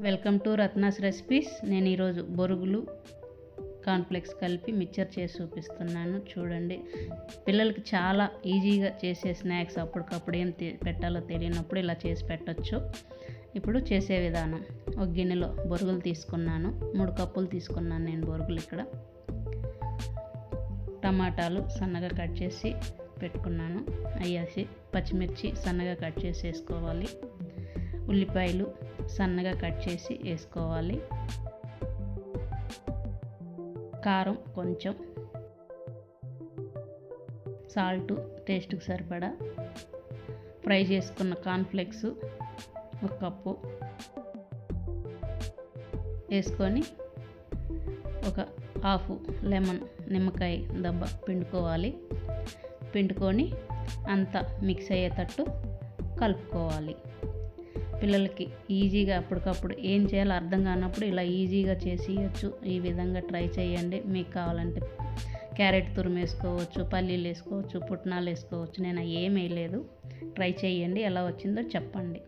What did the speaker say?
Welcome to Ratna's recipes. నేను ఈరోజు బొరుగులు కాన్ఫ్లెక్స్ కలిపి మిక్చర్ చేసి చూపిస్తున్నాను. చూడండి పిల్లలకి చాలా ఈజీగా చేసే స్నాక్స్ అప్పటికప్పుడు ఏం పెట్టాలో తెలియనప్పుడు ఇలా చేసి పెట్టచ్చు. ఇప్పుడు చేసే విధానం. ఒక గిన్నెలో బొరుగులు తీసుకున్నాను. మూడు కప్పులు తీసుకున్నాను నేను బొరుగులు ఇక్కడ. టమాటాలు సన్నగా కట్ చేసి పెట్టుకున్నాను. అయ్యాసి పచ్చిమిర్చి సన్నగా కట్ చేసి వేసుకోవాలి ఉల్లిపాయలు సన్నగా కట్ చేసి వేసుకోవాలి. కారం కొంచెం. సాల్ట్ టేస్ట్కి సరిపడా. ఫ్రై చేసుకున్న కార్న్ఫ్లెక్స్ ఒక కప్పు. వేసుకొని ఒక హాఫ్ లెమన్ నిమ్మకాయ దెబ్బ పిండుకోవాలి. పిండుకొని అంతా మిక్స్ అయ్యేటట్టు కలుపుకోవాలి. పిల్లలకి ఈజీగా అప్పటికప్పుడు ఏం చేయాలో అర్థం కానప్పుడు ఇలా ఈజీగా చేసి ఇవ్వచ్చు ఈ విధంగా ట్రై చేయండి. మీకు కావాలంటే క్యారెట్ తురుము వేసుకోవచ్చు పల్లీలు వేసుకోవచ్చు పుట్నాలు వేసుకోవచ్చు. నేను ఏం వేయలేదు ట్రై చేయండి. ఎలా వచ్చిందో చెప్పండి.